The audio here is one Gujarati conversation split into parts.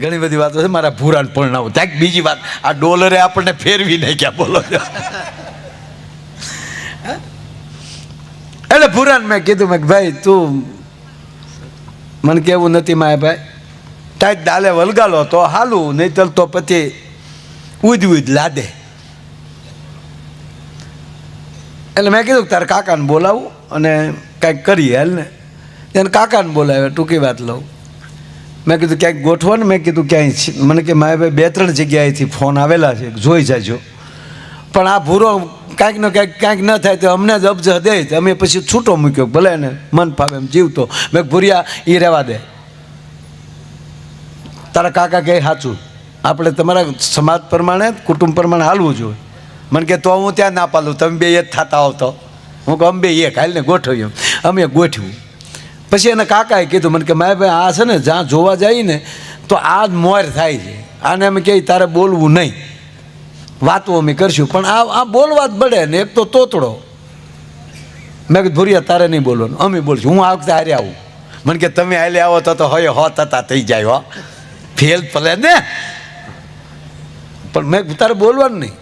ઘણી બધી વાતો છે, મારા ભૂરાન પરણાવું ક્યાંક બીજી વાત, આ ડોલરે આપણને ફેરવી નાખ્યા, બોલો. એટલે ભૂરાન મેં કીધું મેં ભાઈ, તું મને કેવું નથી માય ભાઈ? તાજ દાલે વલગાલો તો હાલું નહીં તો પછી ઉજ ઉજ લાદે. એટલે મેં કીધું તારા કાકાને બોલાવું અને કાંઈક કરીએ, હાલ ને? એને કાકાને બોલાવે ટૂંકી વાત લઉં. મેં કીધું, ક્યાંક ગોઠવો ને. મેં કીધું, ક્યાંય મને કે, મારે ભાઈ બે ત્રણ જગ્યાએથી ફોન આવેલા છે જોઈ જાજો. પણ આ ભૂરો કાંઈક ને કાંઈક કાંઈક ન થાય તો અમને જ અબજ દે તો અમે પછી છૂટો મૂક્યો, ભલે એને મન ફાવે એમ જીવતો. મેં ભૂરિયા એ રહેવા દે. તારા કાકા કહે સાચું આપણે તમારા સમાજ પ્રમાણે, કુટુંબ પ્રમાણે હાલવું જોઈએ. મને કે, તો હું ત્યાં ના પાલું. તમે બે એ જ થતા આવતો. હું કહું, અમે બે એક હાલને ગોઠવ્યું અમે ગોઠવ્યું. પછી એના કાકાએ કીધું, મને કે મેં ભાઈ આ છે ને, જ્યાં જોવા જઈએ ને તો આ જ મોર થાય છે. આને અમે કહે તારે બોલવું નહીં. વાતો અમે કરશું. પણ આ આ બોલવા જ પડે ને, એક તો તોતડો. મેં કીધું, ભૂરિયા, તારે નહીં બોલવાનું. અમે બોલશું, હું આ વખતે હારે આવું. મને કે, તમે હાલે આવો તો તો હોય હો તતા થઈ જાય, હો. ફેલ ભલે ને. પણ મેં તારે બોલવાનું નહીં.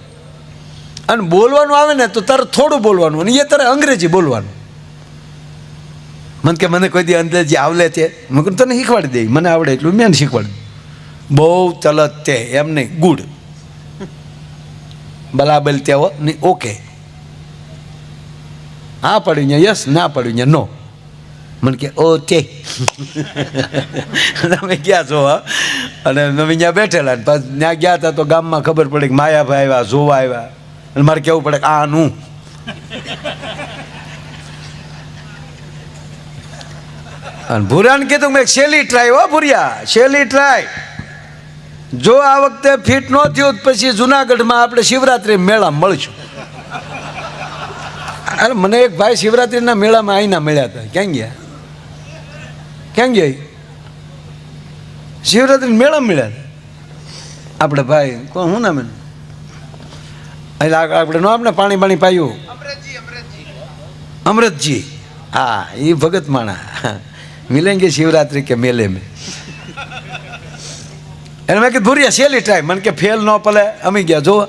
અને બોલવાનું આવે ને, તો તારે થોડું બોલવાનું. અને એ તારે અંગ્રેજી બોલવાનું. મને કે મને કોઈ દી અંદર જે આવલે છે મેં કીધું, તને શીખવાડી દઈ મને આવડે એટલું, મેં શીખવાડી બહુ ચલત તે, એમ નહીં, ગુડ. બલાબલ તે નહીં ઓકે. હા પડ્યું ને યસ, ના પડ્યું ને નો. મને કે ઓ તે તમે ગયા છો અને અમે અહીંયા બેઠેલા ને, પછી ત્યાં ગયા હતા તો ગામમાં ખબર પડે કે માયાભાઈ આવ્યા, જોવા આવ્યા. અને મારે કહેવું પડે કે આનું અને ભૂરાને કીધું મેં શેલી ટ્રાય હો ભૂરિયા શેલી ટ્રાય જો આ વખતે ફિટ ન થયું તો પછી જુનાગઢમાં આપણે શિવરાત્રિ મેળા મળશું. અરે મને એક ભાઈ શિવરાત્રિના મેળામાં આઈના મળ્યા હતા. ક્યાં ગયા? ક્યાં ગયા? ઈ? મેળા મળ્યા આપણે ભાઈ કોણ શું નામ એટલે આપણે નો આપણે પાણી પાણી પાયું? અમૃતજી હા એ ભગત માણા. મિલેંગે શિવરાત્રિ કે મેલે મેં? એને મેં કીધું, ભૂરિયા સહેલી ટ્રાય મને કે ફેલ ન પલે અમે ગયા જો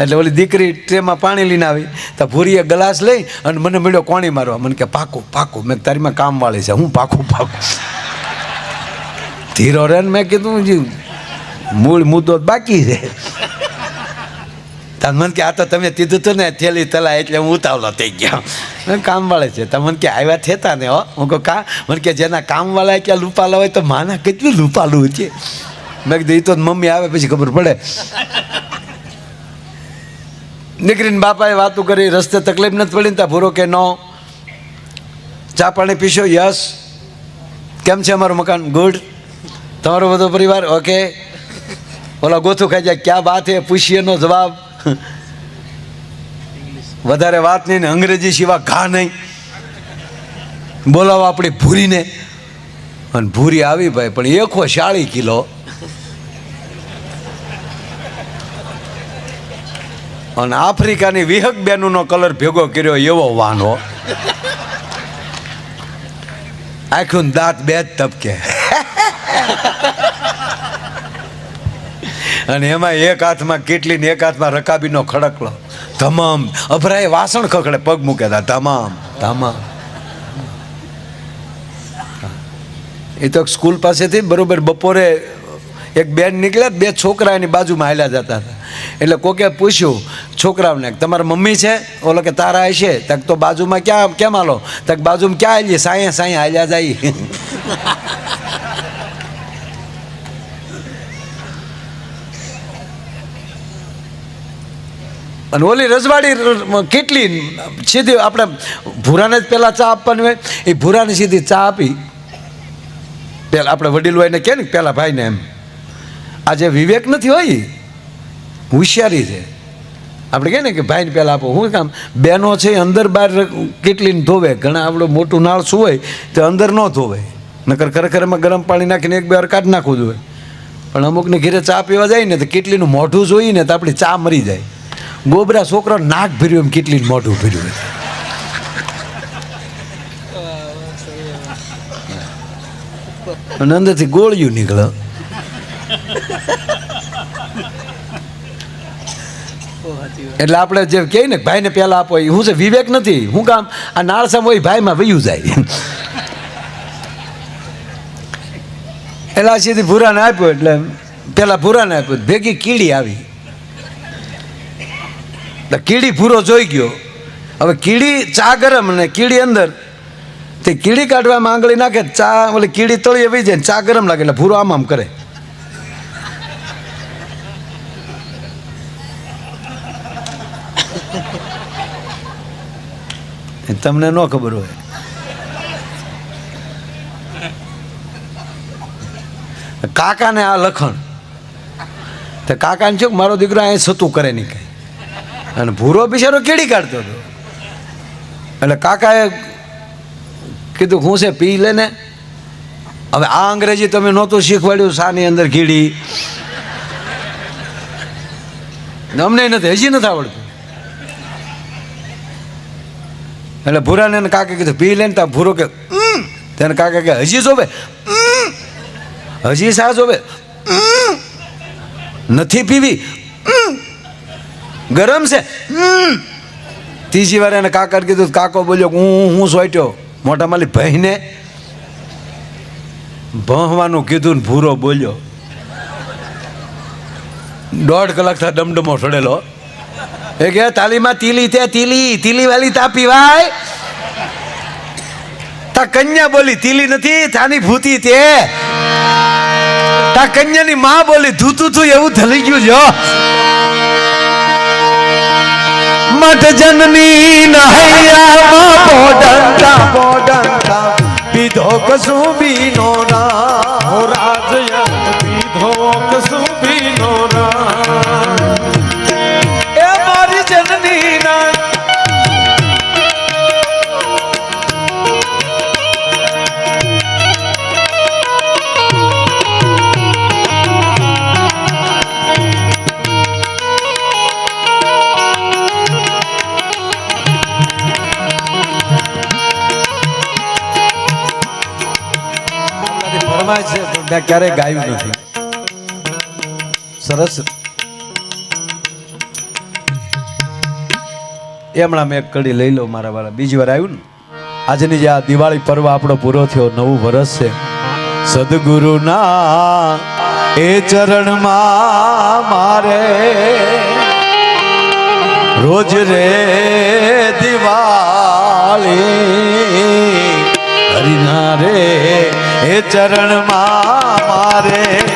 એટલે ઓલી દીકરી ટ્રેમાં પાણી લઈને આવી. તો ભૂરીએ ગ્લાસ લઈ અને મને મળ્યો કોણી મારવા. મને કે, પાકું પાકું. મેં તારીમાં કામ વાળી છે. હું, પાકું પાકું. ધીરો રે મેં કીધું મૂળ મુદ્દો બાકી છે. તને મને કે, આ તો તમે કીધું હતું ને, થેલી તલા એટલે હું ઉતાવળો થઈ ગયો. કામવાળા કામ વાળે છે. તમે મને કે, આવ્યા થેતા ને હો. હું કહું, કા? મને કે, જેના કામ વાળા ક્યાં લૂપાલા હોય તો માના કેટલું લૂપાલું છે. મેં કીધું એ તો મમ્મી આવે પછી ખબર પડે. નીકળીને બાપાએ વાતું કરી, રસ્તે તકલીફ નથી પડી ને ત્યાં ભૂરો કે, નો, ચા પાણી પીશો? યસ. કેમ છે અમારું મકાન? ગુડ. તમારો બધો પરિવાર? ઓકે. ઓલા ગોથું ખાઈ જાય. ક્યાં વાત હે? પૂછીએનો જવાબ. વધારે વાત નહીં ને અંગ્રેજી સિવાય ઘા નહીં. બોલાવો આપણી ભૂરીને. અને ભૂરી આવી ભાઈ, પણ એકો શાળી કિલો. અને આફ્રિકાની વિહક બેનુનો કલર ભેગો કર્યો એવો વાનો આખું દાંત બે જ તપકે અને એમાં એક હાથમાં કેટલી ને એક હાથમાં રકાબીનો ખડકલો. તમામ. અભરાય વાસણ ખખડે, પગ મૂકે તા. તમામ. તમામ. એ તો સ્કૂલ પાસેથી બરોબર બપોરે એક બેન નીકળ્યા, બે છોકરા એની બાજુમાં હાલ્યા જતા હતા. એટલે કોકે પૂછ્યું, છોકરાઓને, તમારા મમ્મી છે? ઓલો કે, તારા હશે? તક તો બાજુમાં ક્યાં, કેમ હાલો? તક બાજુમાં ક્યાં હાલીએ? સાંયે સાંયે હાલ્યા જાય. અને ઓલી રજવાડી કેટલી? સીધી આપણે ભૂરાને જ પહેલાં ચા આપવાની હોય. એ ભૂરાને સીધી ચા આપી. પહેલાં આપણે વડીલો ને કહે ને પહેલાં ભાઈને એમ. આજે વિવેક નથી હોય? હોશિયારી છે. આપણે કહે ને કે ભાઈને પહેલાં આપો. શું કામ? બહેનો છે, અંદર બહાર કેટલીને ધોવે. ઘણા આપણું મોટું નાળ શું હોય તો અંદર ન ધોવે. નકર ખરેખર એમાં ગરમ પાણી નાખીને એક બે વાર કાઢી નાખવું જોઈએ. પણ અમુકને ઘરે ચા પીવા જાય ને તો કેટલીનું મોઢું જોઈએ ને તો આપણી ચા મરી જાય. ગોબરા છોકરો નાક ભર્યું એમ કેટલી મોઢું ભર્યું. અને અંદરથી ગોળિયું નીકળે. એટલે આપણે જે કહીએ ને ભાઈને પહેલાં આપો એ, હું છે વિવેક નથી. હું કામ, આ નાળસામ હોય ભાઈમાં વયું જાય. એટલે સીધી ભૂરાને આપ્યો એટલે પેલા ભૂરાને આપ્યો, ભેગી કીડી આવી. કીડી પૂરો જોઈ ગયો. હવે કીડી ચા ગરમ ને કીડી અંદર. તે કીડી કાઢવામાં આંગળી નાખે ચા, ઓલી કીડી તળીએ આવી જાય ચા ગરમ લાગે એટલે ભૂરો આમ આમ કરે. તમને ન ખબર હોય. કાકાને આ લખણ. તો કાકાને શું મારો દીકરો અહીં સતું કરે નહીં અને ભૂરો બિચારો કેડી કાઢતો હતો? એટલે કાકાએ કીધું, હું છે, પી લે ને. હવે આ અંગ્રેજી તમે નહોતું શીખવાડ્યું, શાની અંદર કીડી. અમને નથી, હજી નથી આવડતું. એટલે ભૂરાને કાકા કીધું, પી લે ને. તો ભૂરો કે. તેને કાકા કે, હજી જોવે. હજી શા જોવે. નથી પીવી. ગરમ છે. ત્રીજી વાર એને કાકા કીધું કાકો બોલ્યો હું હું સોટ્યો. મોટા માલી ભાઈને ભણવાનું કીધું ને ભૂરો બોલ્યો. દોઢ કલાક થા ડમડમો છોડેલો એ કે, તાલીમાં તીલી તે તીલી તીલી વાલી તા પીવાય. તા કન્યા બોલી, તીલી નથી તાની ભૂતી તે. તા કન્યાની માં બોલી, ધૂતું તું એવું થલી ગયું જો. મઠ જનની નહૈયામાં પોડંતા પોડંતા પીધો કસું બીનો ફરમાય છે મેં ક્યારેય ગાયું નથી. સરસ. એ હમણાં મેં કડી લઈ લો મારા વાળા. બીજી વાર આવ્યું ને. આજની જે આ દિવાળી પર્વ આપણો પૂરો થયો, નવું વરસ છે. સદગુરુના એ ચરણમાં મારે રોજ રે દિવાળી. હરિના રે ચરણમાં મારે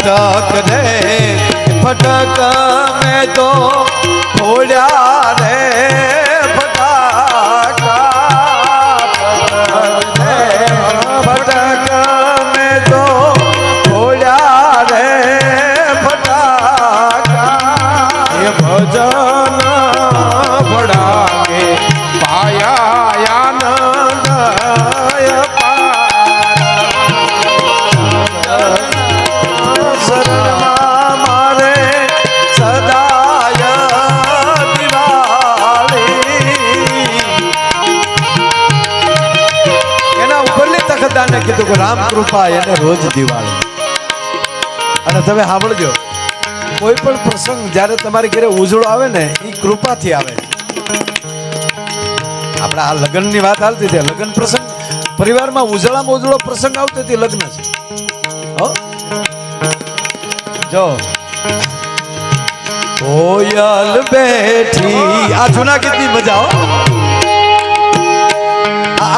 ફટક રે ફટક મેં તો કીધું કે રામ કૃપા એને રોજ દિવાળી. અને તમે સાંભળજો, કોઈ પણ પ્રસંગ જ્યારે તમારી ઘરે ઉજળો આવે ને એ કૃપાથી આવે. આપણે આ લગ્નની વાત હાલતી હતી લગ્ન પ્રસંગ, પરિવારમાં ઉજળામાં ઉજળો પ્રસંગ આવતો હતી લગ્ન છે. હો? જો. કોયલ બેઠી. આ જૂના ગીતની મજા હો.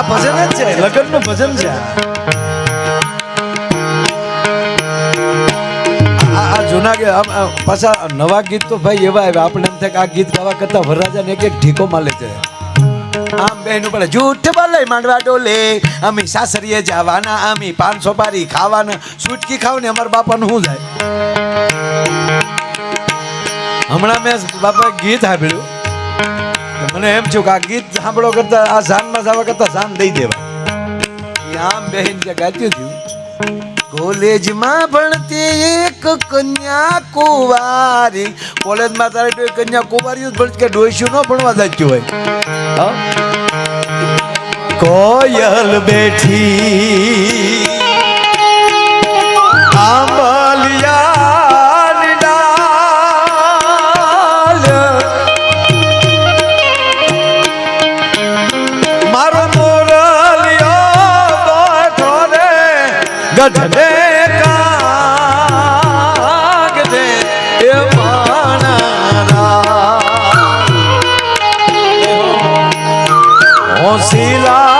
આ ભજન જ છે. લગ્નનું ભજન છે. આ. જૂના ગીત પાછા નવા ગીત તો ભાઈ એવા આવ્યા. આપણે એમ થાય કે આ ગીત ગાવા કરતા વરરાજાને એક એક ઢીકો માલે છે. આમ બેન ઉપર જૂઠ બોલે માંડવા ડોલે. અમે સાસરીએ જવાના અમે પાંચસો પારી ખાવાના. સુટકી ખાવ ને અમારા બાપાનું શું જાય હમણાં મેં બાપા ગીત સાંભળ્યું. મને એમ છું કે આ ગીત સાંભળો કરતા, આ જાનમાં જવા કરતા જાન દઈ દેવા. આમ બહેન જે ગાત્યું થયું કોલેજમાં ભણતી એક કન્યા કુવારી. કોલેજમાં તારે તો કન્યા કુવારી જ ભણતી કે ડોસ્યું ન ભણવા જાચ્યું હોય. કોયલ બેઠી માણા હોશીલા વિરા